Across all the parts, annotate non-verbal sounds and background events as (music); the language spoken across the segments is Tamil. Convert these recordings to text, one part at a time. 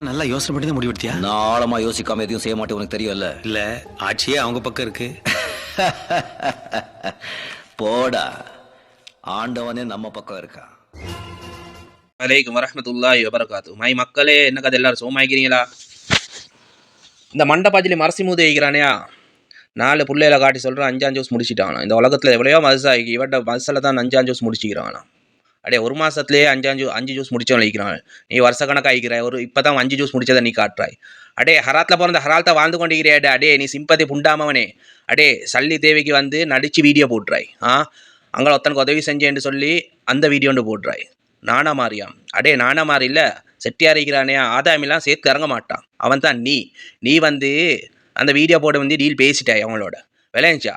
நல்லா யோசனை பண்ணி தான் முடிவெடுத்தியா? நான் ஆழமா யோசிக்காம எதையும் செய்ய மாட்டேன் உனக்கு தெரியும்ல? இல்ல ஆட்சியே அவங்க பக்கம் இருக்கு. (laughs) போடா. ஆண்டவனே நம்ம பக்கம் இருக்கான் வலைக்கும் வரஹமத்துல்லாஹி வபரகாத்து மை மக்களே என்ன கதை எல்லாரும் சோமாய்க்கிறீங்களா இந்த மண்டபாஜிலி மரசிமூதி வைக்கிறானேயா நாலு புள்ளையில காட்டி சொல்கிறேன் அஞ்சாம் ஜூஸ் முடிச்சிட்டானா. இந்த உலகத்தில் எவ்வளையோ மதுசாகி இவட்ட மதுசில் தான் அஞ்சாம் ஜூஸ் முடிச்சிக்கிறானா. அடே ஒரு மாதத்துலேயே அஞ்சாம் அஞ்சு ஜூஸ் முடிச்சவன் வைக்கிறான் நீ வருஷ கணக்காக ஆகிக்கிற ஒரு இப்போ தான் அஞ்சு ஜூஸ் முடிச்சதை நீ காட்டுறாய். அடே ஹராத்தில் பிறந்த ஹரால்த்த வாழ்ந்து கொண்டிருக்கிறேடா அடே நீ சிம்பதி புண்டாமவனே. அடே சல்லி தேவிக்கு வந்து நடித்து வீடியோ போட்டுறாய். ஆ? அங்கே ஒருத்தனுக்கு உதவி செஞ்சேன்னு சொல்லி அந்த வீடியோண்டு போடுறாய் நானா மாறியாம். அடே நானா மாறி இல்லை செட்டியார் இருக்கிறானே சேர்த்து இறங்க மாட்டான். அவன் தான் நீ. நீ வந்து அந்த வீடியோ போட வந்து டீல் பேசிட்டாய் அவங்களோட. விளையாச்சா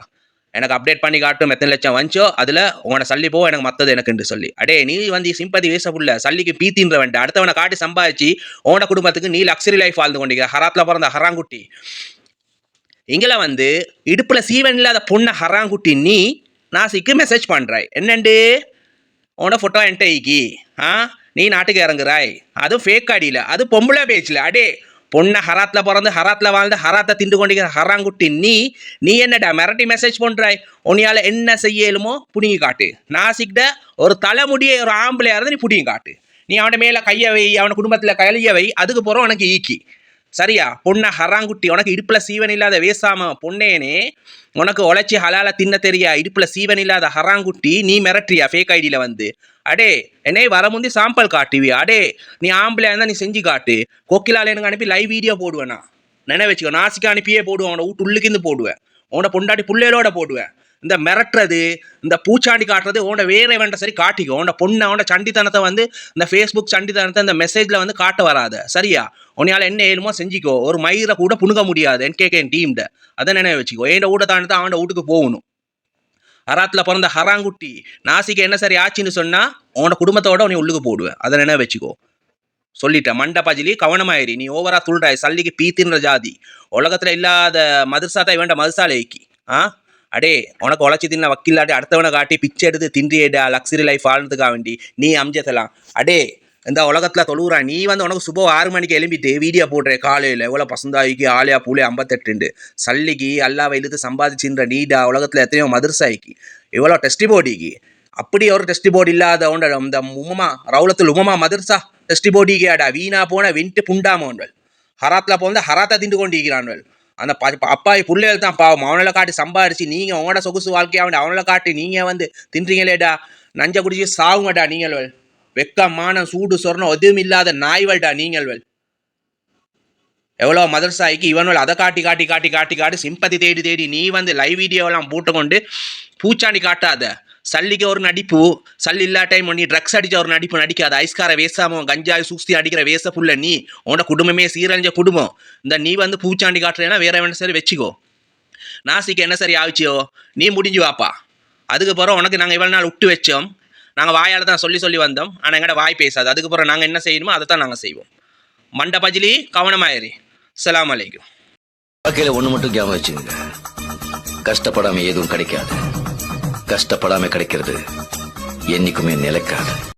எனக்கு அப்டேட் பண்ணி காட்டும் எத்தனை லட்சம் வந்துச்சோ அதில் உங்களோட சல்லி போ எனக்கு மற்றது எனக்குன்னு சொல்லி. அடே நீ வந்து சிம்பதி வேசப்புள்ள சல்லிக்கு பீத்தின்ற வேண்டாம் அடுத்தவனை காட்டி சம்பாதிச்சு உன குடும்பத்துக்கு நீ லக்ஸரி லைஃப் வாழ்ந்து கொண்டிருக்க ஹராத்தில் பிறந்த ஹராங்குட்டி. இங்கே வந்து இடுப்பில் சீவன் இல்லாத பொண்ணை ஹராங்குட்டி நீ நாசிக்கு மெசேஜ் பண்ணுறாய் என்னண்டு? உன்னோட ஃபோட்டோ என்கிட்ட ஈக்கி ஆ? நீ நாட்டுக்கு இறங்குறாய். அதுவும் ஃபேக் அடியில் அது பொம்பளை பேச்சில். அடே பொண்ணை ஹராத்தில் பிறந்து ஹராத்தில் வாழ்ந்து ஹராத்தை திண்டு கொண்டிருக்கிற ஹராங்குட்டி நீ நீ என்னடா மிரட்டி மெசேஜ் பண்ணுறாய் உன்னையால் என்ன செய்யலுமோ புடிங்கி காட்டு. நாசிக்கிட்ட ஒரு தலைமுடியை ஒரு ஆம்பளையாக இருந்து நீ புடிங்கி காட்டு. நீ அவனை மேலே கையை வை அவனை குடும்பத்தில் கையிலைய வை அதுக்கு போகிறோம் உனக்கு ஈக்கி. சரியா? பொண்ணை ஹராங்குட்டி உனக்கு இடுப்பில் சீவன் இல்லாத வேசாம பொண்ணேனே உனக்கு உழைச்சி ஹலால தின்ன தெரியா? இடுப்பில் சீவன் இல்லாத ஹராங்குட்டி நீ மிரட்டுறியா? ஃபேக் ஐடியில் வந்து. அடே என்னே வர முந்தி சாம்பிள் காட்டுவியா? அடே நீ ஆம்பளையா இருந்தால் நீ செஞ்சு காட்டு. கொக்கிலால் எனக்கு அனுப்பி லைவ் வீடியோ போடுவேன்? நான் நினை வச்சுக்கோ. நாசிக்கு அனுப்பியே போடுவேன். உன்னோட வீட்டு உள்ளுக்கு போடுவேன். உன்னோட பொண்டாட்டி புள்ளைகளோட போடுவேன். இந்த மிரட்டுறது இந்த பூச்சாண்டி காட்டுறது உன்னோட வேற வேண்ட சரி காட்டிக்கோ. உன்னோட பொண்ணை உன்னோட சண்டித்தனத்தை வந்து இந்த ஃபேஸ்புக் சண்டித்தனத்தை இந்த மெசேஜில் வந்து காட்ட வராத. சரியா? உன்னையால் என்ன ஏழுமோ செஞ்சிக்கோ. ஒரு மயிரை கூட புணுக முடியாது. என் கேட்க என் டீம்ட அதை நினைவு வச்சுக்கோ. என் வீட்டை தாண்டி தான் அவன் வீட்டுக்கு போகணும். அராத்தில் பிறந்த ஹராங்குட்டி நாசிக்கு என்ன சரி ஆச்சுன்னு சொன்னால் உன்னோட குடும்பத்தோட உன்னை உள்ளுக்கு போடுவேன் அதை நினைவு வச்சுக்கோ. சொல்லிட்டேன். மண்டபாஜிலி கவனமாயிரி. நீ ஓவரா துள்றாய் சல்லிக்கு பீத்தின்ற ஜாதி. உலகத்தில் இல்லாத மதுர்சாத்தா வேண்ட மதுசாலைக்கு. ஆ? அடே உனக்கு உழைச்சி தின்ன வக்கீலாட்டி அடுத்தவனை காட்டி பிச்சை எடுத்து தின்றியேடா லக்ஸரி லைஃப் வாழ்றதுக்காக வேண்டி. நீ அம்ஜத்தலாம் அடே இந்த உலகத்தில் தொழுவுறா. நீ வந்து உனக்கு சுபம் ஆறு மணிக்கு எழும்பிட்டு வீடியோ போடுற காலையில். எவ்வளோ பசந்தாய்க்கு ஆலியா பூலே ஐம்பத்தெட்டுண்டு. சல்லிக்கு அல்லாவை இழுத்து சம்பாதிச்சுன்ற நீடா உலகத்தில் எத்தனையோ மதுரசாய்க்கு. இவ்வளோ டெஸ்டி போடிக்கு அப்படி ஒரு டெஸ்டி போர்டு இல்லாத உண்ட இந்த உமமா ரவுலத்தில் உமமா மதுர்சா? டெஸ்டி போர்டிக்காடா வீணா போன வின்ட்டு புண்டாமோன்கள் ஹராத்தில் போந்து ஹராத்தா திண்டு கொண்டிருக்கிறான்கள் அந்த ப ப- அப்பாவி தான் பாவம். அவங்கள காட்டி சம்பாரிச்சு நீங்கள் உங்களோட சொகுசு வாழ்க்கையாக வேண்டி அவங்கள காட்டி நீங்கள் வந்து தின்றீங்களேடா. நஞ்ச குடிச்சு சாவுங்கடா நீங்கள் வெக்கமான மானம் சூடு சொர்ணம் எதுவும் இல்லாத நாய்வல்டா நீங்கள் எவ்வளோ மதர்சாய்க்கு இவனுள் அதை காட்டி காட்டி காட்டி காட்டி காட்டி சிம்பத்தி தேடி தேடி நீ வந்து லைவ் வீடியோலாம் போட்டுக்கொண்டு பூச்சாண்டி காட்டாத. சல்லிக்கு ஒரு நடிப்பு சல்லி இல்லா டைம் நீ ட்ரக்ஸ் அடிச்ச ஒரு நடிப்பு நடிக்காத. ஐஸ்கார வேசாம கஞ்சாய் சூஸ்தி அடிக்கிற வேச புள்ள நீ உன்னோட குடும்பமே சீரழிஞ்ச குடும்பம். இந்த நீ வந்து பூச்சாண்டி காட்டுறேன்னா வேற வேணும் சரி வச்சுக்கோ. நாசிக்கு என்ன சரி ஆச்சுயோ நீ முடிஞ்சு வாப்பா. அதுக்கப்புறம் உனக்கு நாங்கள் இவ்வளோ நாள் விட்டு வச்சோம். நாங்கள் வாயால் தான் சொல்லி சொல்லி வந்தோம். ஆனால் எங்கட வாய் பேசாது. அதுக்கப்புறம் நாங்கள் என்ன செய்யணுமோ அதை தான் நாங்கள் செய்வோம். மண்ட பஜிலி கவனமாயிரு. சலாம் அலைக்கும். வாழ்க்கையில் ஒன்று மட்டும் ஞாபகம் வச்சுக்கோங்க. கஷ்டப்படாமல் எதுவும் கிடைக்காது. கஷ்டப்படாம கிடைக்கிறது. என்னைக்குமே நிலைக்காது.